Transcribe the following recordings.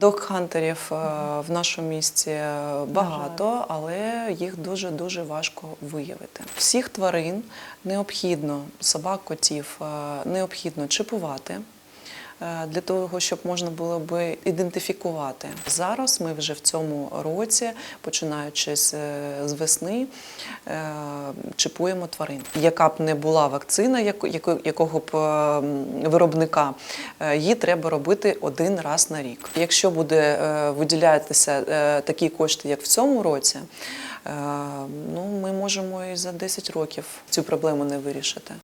Док-хантерів е, в нашому місті багато, але їх дуже дуже важко виявити. Всіх тварин необхідно собак, котів е, необхідно чіпувати. Е, Для того щоб можна було би ідентифікувати зараз. Ми вже в цьому році, починаючи з, е, весни, е, чіпуємо тварин. Яка б не була вакцина, яко- яко- якого б е, виробника, її треба робити один раз на рік. Якщо буде виділятися такі кошти, як в цьому році, ну ми можемо і за 10 років цю проблему не вирішити.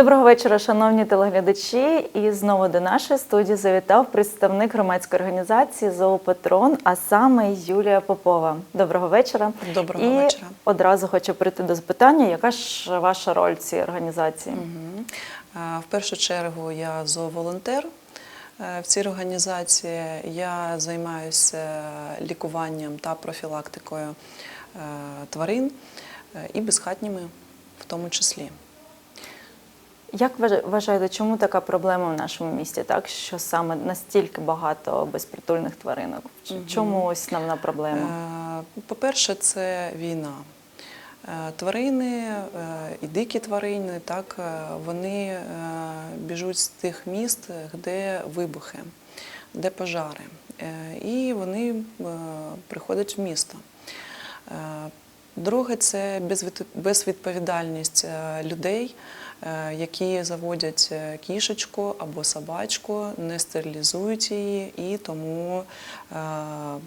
Доброго вечора, шановні телеглядачі. І знову до нашої студії завітав представник громадської організації Зоопатрон, а саме Юлія Попова. Доброго вечора. Доброго і вечора. одразу хочу прийти до запитання, яка ж ваша роль цій організації? Е, В першу чергу я зооволонтер е, в цій організації. Я займаюся лікуванням та профілактикою е, тварин і безхатніми в тому числі. Як ви вважаєте, чому така проблема в нашому місті? Так що саме настільки багато безпритульних тваринок? Чому основна проблема? Е, По-перше, це війна. Е, Тварини е, і дикі тварини, так, вони біжуть з тих міст, де вибухи, де пожари. І вони приходять в місто. Друге це безвідповідальність людей, які заводять е, кішечку або собачку, не стерилізують її, і тому е,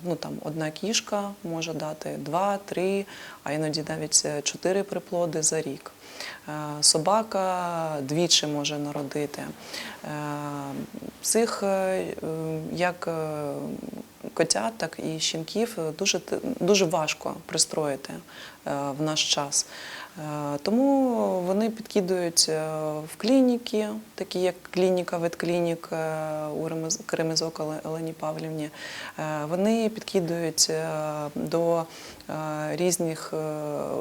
ну, там, одна кішка може дати два, три, а іноді навіть е, чотири приплоди за рік. Е, Собака двічі може народити. Е, Цих е, е, як е, котят, так і щенків е, дуже, дуже важко пристроїти е, в наш час. Е, Тому вони підкидують е, в клініки, такі як клініка ветклінік е, у Ремез- Кремезок Олені Павлівні. Вони підкидують до різних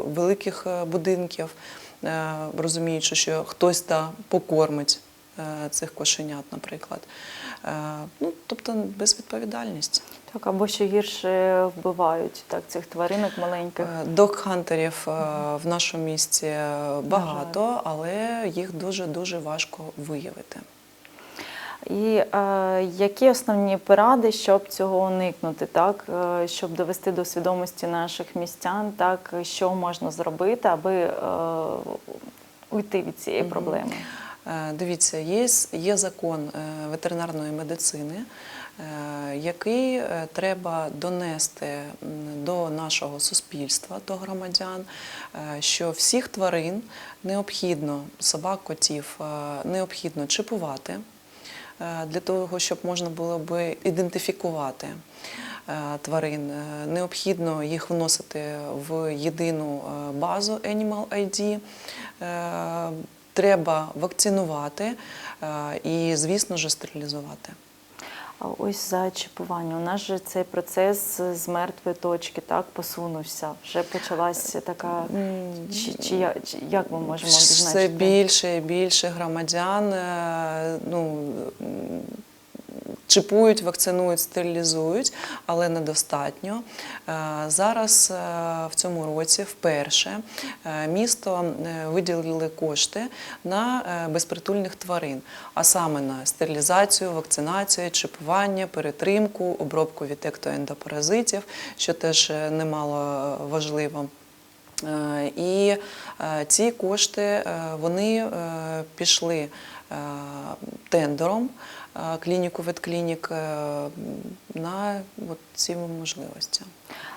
великих будинків, розуміючи, що хтось та покормить цих кошенят, наприклад. Е, Ну, тобто безвідповідальність. Так, або ще гірше вбивають так, цих тваринок маленьких. Е, Док-хантерів е, в нашому місті багато, але їх дуже-дуже важко виявити. І е, які основні поради, щоб цього уникнути, так е, щоб довести до свідомості наших містян, так що можна зробити, аби е, уйти від цієї проблеми? Е, Дивіться, є, є закон е, ветеринарної медицини, е, який треба донести до нашого суспільства, до громадян, що всіх тварин необхідно, собак, котів, необхідно чіпувати е, для того, щоб можна було би ідентифікувати тварин. Необхідно їх вносити в єдину базу Animal ID. Е, Треба вакцинувати е, і, звісно ж, стерилізувати. Ось за чіпування. У нас же цей процес з мертвої точки так посунувся. Вже почалася така. Чи, чи, я- чи як ми можемо Все більше і більше громадян е, ну, чіпують, вакцинують, стерилізують, але недостатньо. Е, Зараз е, в цьому році вперше е, місто виділили кошти на безпритульних тварин, а саме на стерилізацію, вакцинацію, чіпування, перетримку, обробку від ектоендопаразитів, що теж немало важливо. І ці кошти вони пішли тендером е, ветклиник е, на от ці можливості.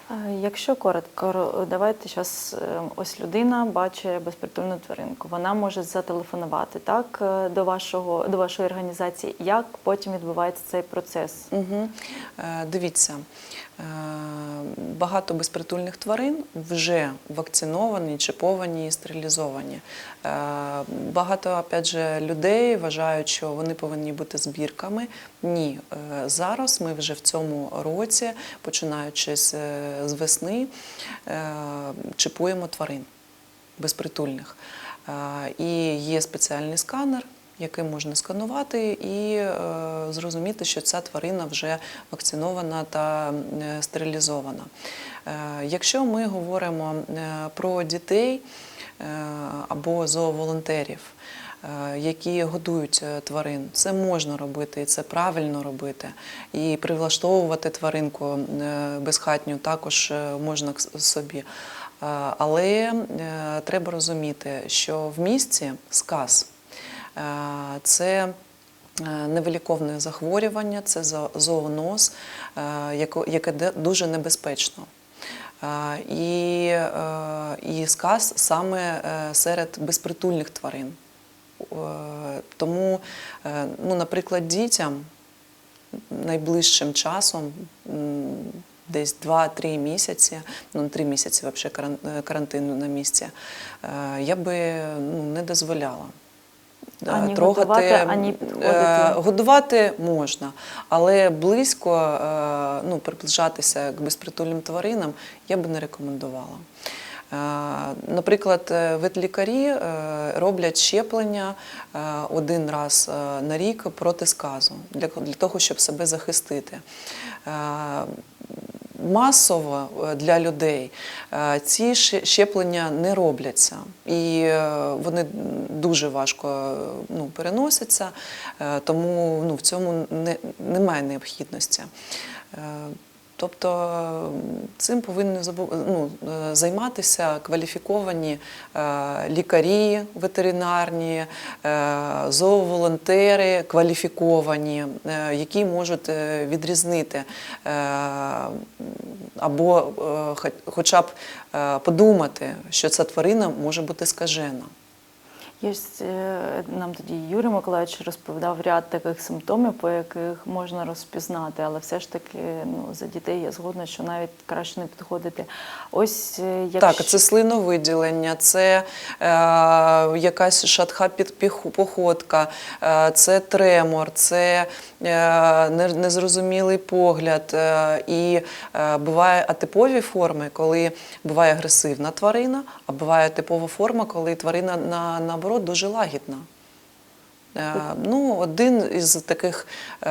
А Якщо коротко, давайте зараз ось людина бачить безпритульну тваринку. Вона може зателефонувати так е, до вашого до вашої організації. Як потім відбувається цей процес? Угу. Дивіться, е, багато безпритульних тварин вже вакциновані, чіповані і стерилізовані. Е, Багато опять же, людей вважають, що вони повинні бути збірками. Ні, Е, зараз ми вже в цьому році, починаючи з, з весни, е, чіпуємо тварин безпритульних. Е, І є спеціальний сканер, яким можна сканувати і е, зрозуміти, що ця тварина вже вакцинована та е, стерилізована. Е, Якщо ми говоримо е, про дітей е, або зооволонтерів, е, які годують е, тварин, це можна робити, і це правильно робити. І прилаштовувати тваринку е, безхатню також е, можна собі. Е, Але е, треба розуміти, що в місті сказ е, це е, невиліковне захворювання, це зо- зооноз, е, яке дуже небезпечно. Е, І, е, і сказ саме е, серед безпритульних тварин. Е, Тому, е, ну, наприклад, дітям найближчим часом, десь 2-3 місяці, ну 3 місяці взагалі е, карантину на місці, я би ну, не дозволяла. Ані годувати, ані підходити. Годувати можна, але близько ну, приближатися к безпритульним тваринам я би не рекомендувала. Е, Наприклад, е, ветлікарі е, роблять щеплення один раз на рік проти сказу для, того, щоб себе захистити. Масово для людей ці щеплення не робляться, і вони дуже важко ну, переносяться, тому ну, в цьому не, немає необхідності. Тобто цим повинні ну, е, займатися кваліфіковані е, лікарі ветеринарні, е, зооволонтери кваліфіковані, які можуть відрізнити або хоча б подумати, що ця тварина може бути скажена. Є е, нам тоді Юрій Миколаївич розповідав ряд таких симптомів, по яких можна розпізнати, але все ж таки ну, за дітей я згодна, що навіть краще не підходити. Ось е, якщо... Так, це слиновиділення, це е, якась шатха походка, е, це тремор, це е, незрозумілий погляд. Е, і е, буває атипові форми, коли буває агресивна тварина, а буває типова форма, коли тварина на, наоборот дуже лагідна. Е, Ну, один із таких е,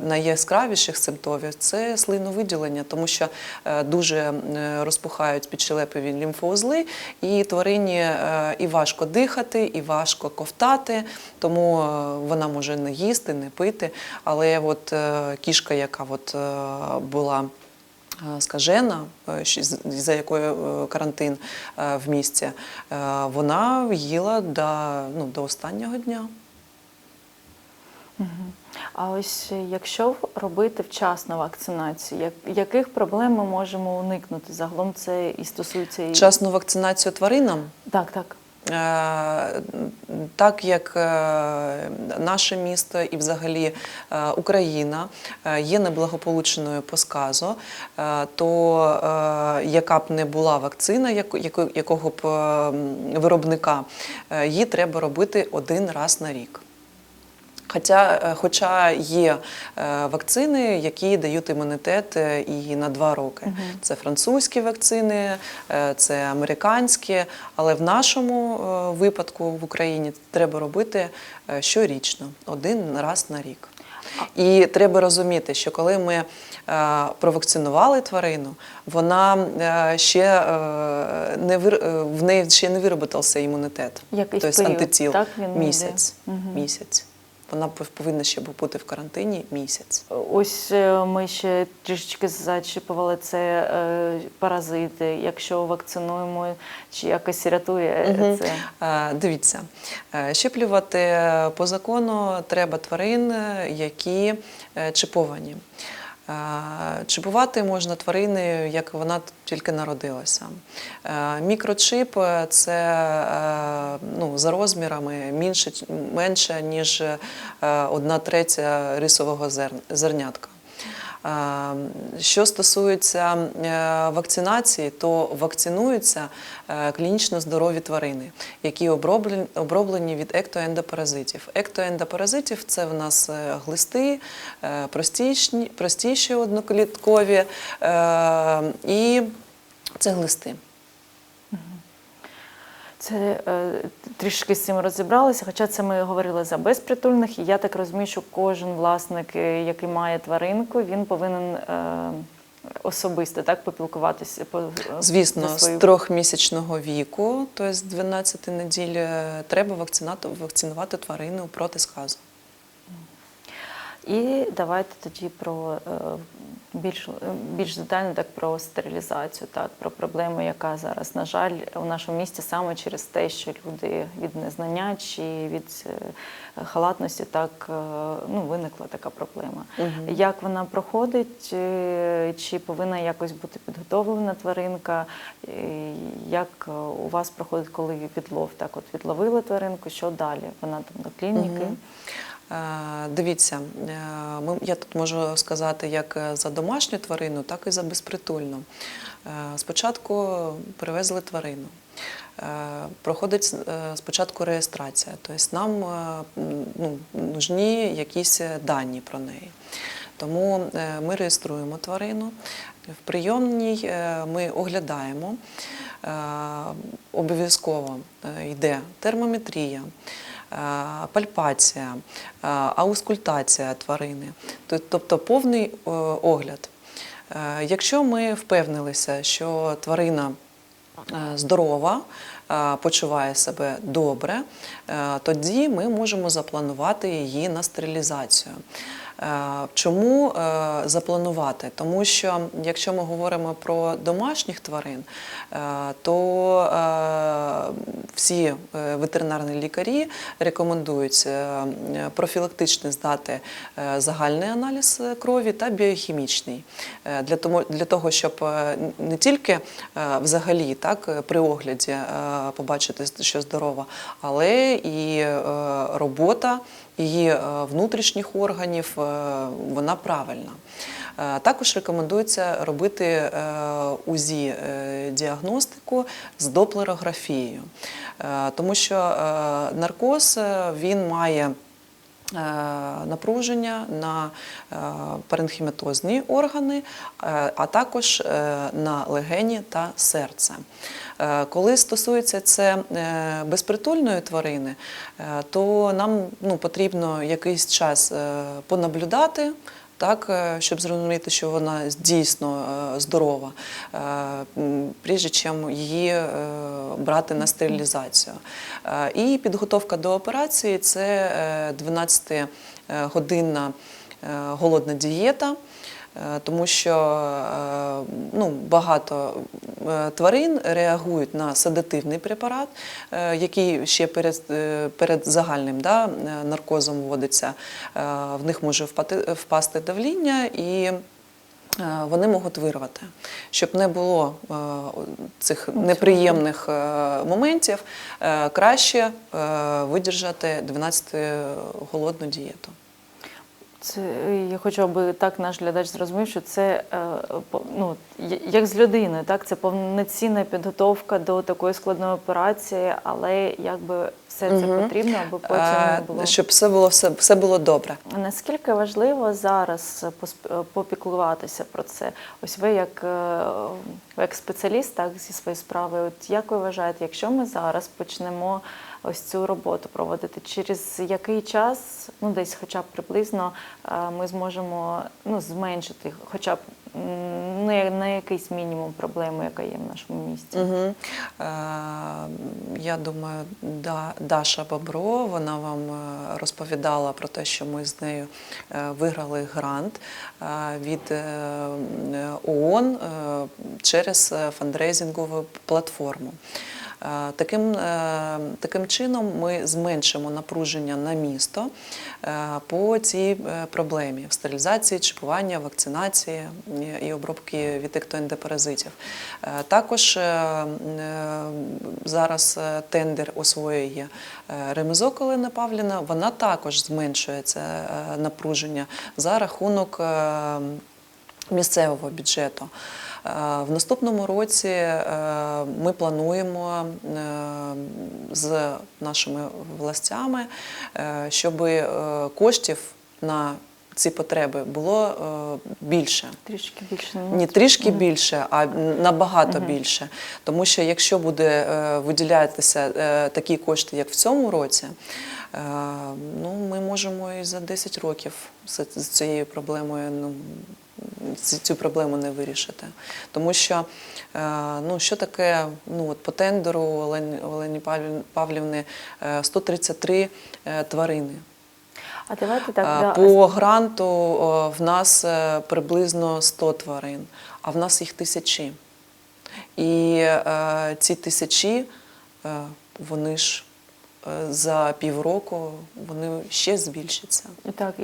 найяскравіших симптомів це слиновиділення, тому що е, дуже розпухають підщелепові лімфоузли, і тварині і важко дихати, і важко ковтати, тому вона може не їсти, не пити. Але от кішка, яка от, була скажена, е, щ- з- за якою е, карантин е, в місті, е, вона їла до, ну, до останнього дня. А ось е, якщо робити вчасну вакцинацію, як, яких проблем ми можемо уникнути? Загалом це і стосується і Вчасну вакцинацію тваринам, так, так. Е, так як е, наше місто і взагалі е, Україна є неблагополучною по сказу, то яка б не була вакцина, яко- яко- якого б е, виробника, її треба робити один раз на рік. Хоча, е, хоча є е, вакцини, які дають імунітет е, і на два роки. Це французькі вакцини, це американські, але в нашому випадку в Україні треба робити щорічно, один раз на рік. І треба розуміти, що коли ми е, провакцинували тварину, вона е, ще е, не вир... в неї ще не вироботався імунітет, Якийсь тобто період, антитіл так, він місяць. Мгм. місяць. Вона пов- повинна ще бути в карантині місяць. Ось е, ми ще трішечки зачіпували це е, паразити. Якщо вакцинуємо, чи якось рятує угу. Це? Дивіться, щеплювати по закону треба тварин, які е, Чипувати можна тварини, як вона тільки народилася. Е, Мікрочип е, це е, ну, за розмірами менше, менше ніж одна третя рисового зерн- зернятка. Е, Що стосується е, вакцинації, то вакцинуються е, клінічно здорові тварини, які оброблені, від ектоендопаразитів. Ектоендопаразитів це в нас глисти, простіші, простіші однокліткові і це глисти. Це е, трішки з цим розібралися, хоча це ми говорили за безпритульних, і я так розумію, що кожен власник, е, який має тваринку, він повинен е, особисто так попілкуватися по Звісно, за з свою трьохмісячного віку, тобто з 12 неділь, е, треба вакцинати, вакцинувати тварину проти сказу. І давайте тоді про е, більш, е, більш детально так про стерилізацію, так про проблему, яка зараз, на жаль, у нашому місті саме через те, що люди від незнання чи від е, халатності так е, ну, виникла така проблема. Як вона проходить, чи повинна якось бути підготовлена тваринка? Як у вас проходить, коли відлов? Так, от відловили тваринку, що далі? Вона там до клініки. Е, Дивіться, е, я тут можу сказати як е, за домашню тварину, так і за безпритульну. Е, Спочатку привезли тварину. Е, Проходить е, спочатку реєстрація, тобто нам е, ну, нужні якісь дані про неї. Тому е, ми реєструємо тварину. В прийомній е, ми оглядаємо. Е, Обов'язково е, йде термометрія, е, пальпація, е, аускультація тварини, тобто повний е, огляд. Е, Якщо ми впевнилися, що тварина е, здорова, е, почуває себе добре, е, тоді ми можемо запланувати її на стерилізацію. Е, Чому е, запланувати? Тому що якщо ми говоримо про домашніх тварин, е, то всі ветеринарні лікарі рекомендують профілактично здати загальний аналіз крові та біохімічний для того, щоб не тільки взагалі так при огляді побачити, що здорова, але і робота її е, внутрішніх органів е, вона правильна. Е, Також рекомендується робити УЗІ діагностику з доплерографією, тому що наркоз він має напруження на е, органи, е, а також е, на легені та серце. Е, Коли стосується це е, безпритульної тварини, е, то нам ну, потрібно якийсь час е, понаблюдати. Так, е, щоб зрозуміти, що вона дійсно е, здорова, е, прежде чим її брати на стерилізацію. І підготовка до операції це 12-годинна е, голодна дієта. Е, Тому що е, ну, багато е, тварин реагують на седативний препарат, який ще перед, перед загальним да, наркозом вводиться. В них може впати, впасти давління і вони можуть вирвати. Щоб не було цих неприємних моментів, краще видержати 12-голодну дієту. Це е, я хочу, аби так наш глядач зрозумів, що це е, ну, як з людиною, так це повноцінна підготовка до такої складної операції, але якби все це Мгм. потрібно, аби потім Е, не було. Щоб все було, все, все було добре. Наскільки важливо зараз попіклуватися про це? Ось ви як, ви як спеціаліст так, зі своєї справи, от як ви вважаєте, якщо ми зараз почнемо ось цю роботу проводити, через який час, ну десь хоча б приблизно, е, ми зможемо ну, зменшити хоча б м, на, якийсь мінімум проблеми, яка є в нашому місті? Угу. Е, я думаю, да, Даша Бобро, вона вам е, розповідала про те, що ми з нею е, виграли грант від ООН через фандрейзингову платформу. Е, Таким, е, таким чином ми зменшимо напруження на місто е, по цій проблемі стерилізації, чіпування, вакцинації і- обробки від ектоендопаразитів. Також зараз тендер освоює Ремезок Олена Павліна. Вона також зменшує це напруження за рахунок місцевого бюджету. Е, В наступному році е, ми плануємо е, з нашими властями, щоб коштів на ці потреби було е, більше. Трішки більше Ні, трішки більше, а набагато більше. Тому що якщо буде е, виділятися е, такі кошти, як в цьому році, е, ну, ми можемо і за 10 років з, з цією проблемою ну, цю проблему не вирішити. Тому що е, ну, що таке ну, от по тендеру Олені, Павлівни е, 133 е, тварини. А давайте так По гранту в нас е, приблизно 100 тварин, а в нас їх тисячі. І е, ці тисячі, е, вони ж е, за півроку вони ще збільшаться. Так,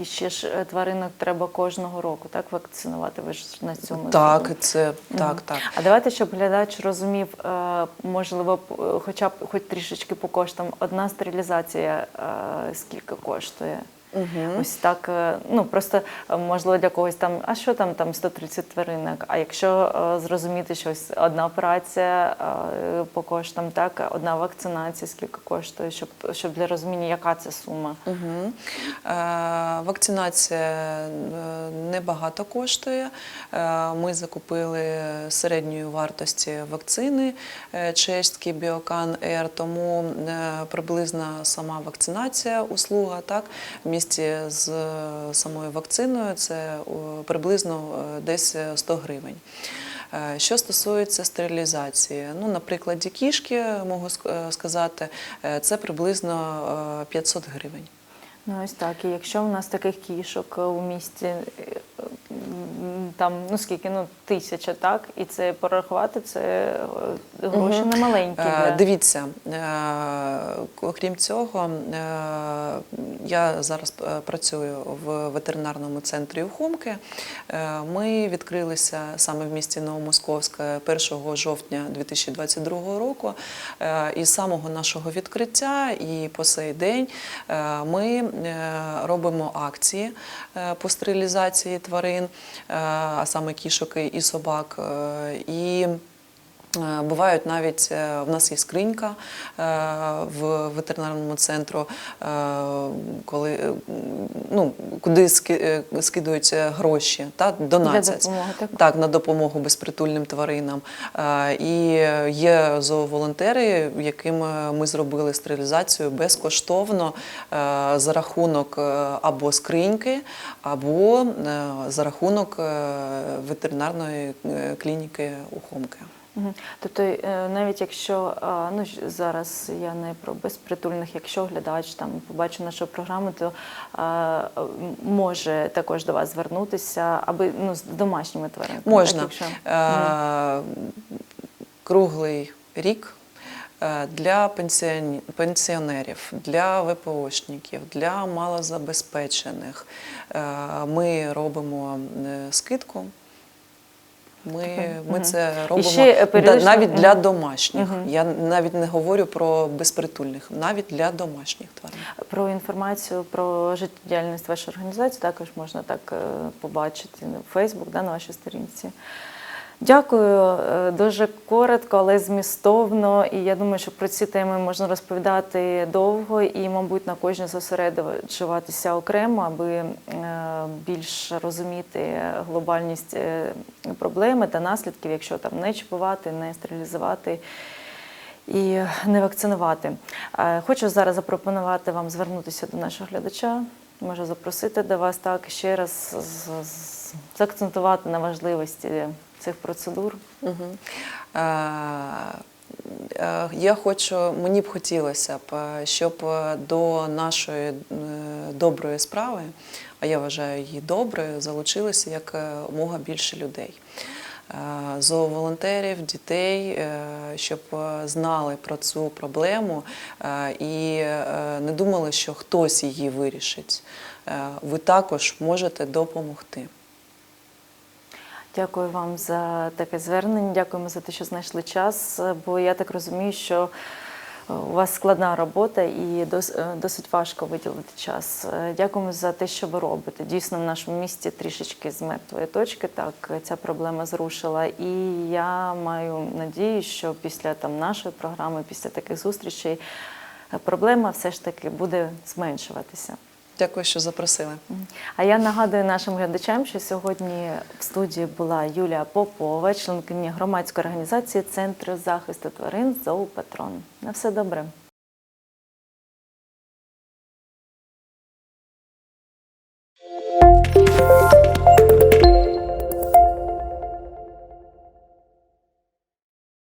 і, ще ж е, тваринок треба кожного року, так, вакцинувати. Ви ж на цьому Так, зробили. це так, угу. так. А давайте, щоб глядач розумів, е, можливо, е, хоча б хоч трішечки по коштам, одна стерилізація скільки коштує? Угу. Ось так, е, ну просто е, можливо для когось там, а що там там 130 тваринок? А якщо е, зрозуміти, що ось одна операція е, по коштам, так, одна вакцинація скільки коштує, щоб, щоб для розуміння, яка це сума? Угу. Е, вакцинація е, небагато коштує. Е, ми закупили середньої вартості вакцини е, чеський Біокан Р, тому е, приблизна сама вакцинація, услуга так, в місті з е, самою вакциною це приблизно е, десь 100 гривень. Е, Що стосується стерилізації, ну, на прикладі кішки можу сказати, це приблизно е, 500 гривень. Ну ось так. І якщо в нас таких кішок у місті там ну скільки, ну тисяча, так, і це порахувати, це е, гроші Мгм. немаленькі. Е, Для... Дивіться, е, окрім цього, е, я зараз е, працюю в ветеринарному центрі Ухомки. Е, Ми відкрилися саме в місті Новомосковське 1 жовтня 2022 року. Е, І з самого нашого відкриття і по сей день е, ми е, робимо акції е, по стерилізації тварин, е, а саме кішок і собак. Е, І Бувають навіть е, в нас є скринька е, в ветеринарному центру, е, коли е, ну, куди ски- е, скидують е, гроші та донатять. допомоги, так? Так, на допомогу безпритульним тваринам. Е, І є зооволонтери, яким е, ми зробили стерилізацію безкоштовно е, за рахунок е, або скриньки, або е, за рахунок е, ветеринарної е, клініки Ухомки. Тобто, е, навіть якщо ну зараз я не про безпритульних, якщо глядач там побачив нашу програму, то а, може також до вас звернутися, аби ну з домашніми тваринками. Можна. Так, якщо... Е, Круглий рік е, для пенсіонерів, для ВПОшників, для малозабезпечених ми робимо скидку. Ми, ми це робимо ще, е, періодично- навіть для домашніх. Я навіть не говорю про безпритульних, навіть для домашніх тварин. Про інформацію про життєдіяльність вашої організації також можна так е, побачити на Фейсбук, да, на вашій сторінці. Дякую е, дуже коротко, але змістовно. І я думаю, що про ці теми можна розповідати довго і, мабуть, на кожній зосереджуватися окремо, аби е, більш розуміти глобальність е, проблеми та наслідків, якщо там не чіпувати, не стерилізувати і не вакцинувати. Хочу зараз запропонувати вам звернутися до нашого глядача. Можу запросити до вас так ще раз заакцентувати на важливості цих процедур. Угу. Я хочу, мені б хотілося б, щоб е, до нашої доброї справи, а я вважаю її доброю, залучилося якомога більше людей. Зооволонтерів, дітей, щоб знали про цю проблему і не думали, що хтось її вирішить. Ви також можете допомогти. Дякую вам за таке звернення. Дякуємо за те, що знайшли час. Бо я так розумію, що е, у вас складна робота і е, досить важко виділити час. Е, Дякуємо за те, що ви робите. Дійсно, в нашому місті трішечки з мертвої точки так ця проблема зрушила. І я маю надію, що після там нашої програми, після таких зустрічей, проблема все ж таки буде зменшуватися. Дякую, що запросили. А я нагадую нашим глядачам, що сьогодні в студії була Юлія Попова, членкиня громадської організації Центру захисту тварин «Зоопатрон». На все добре.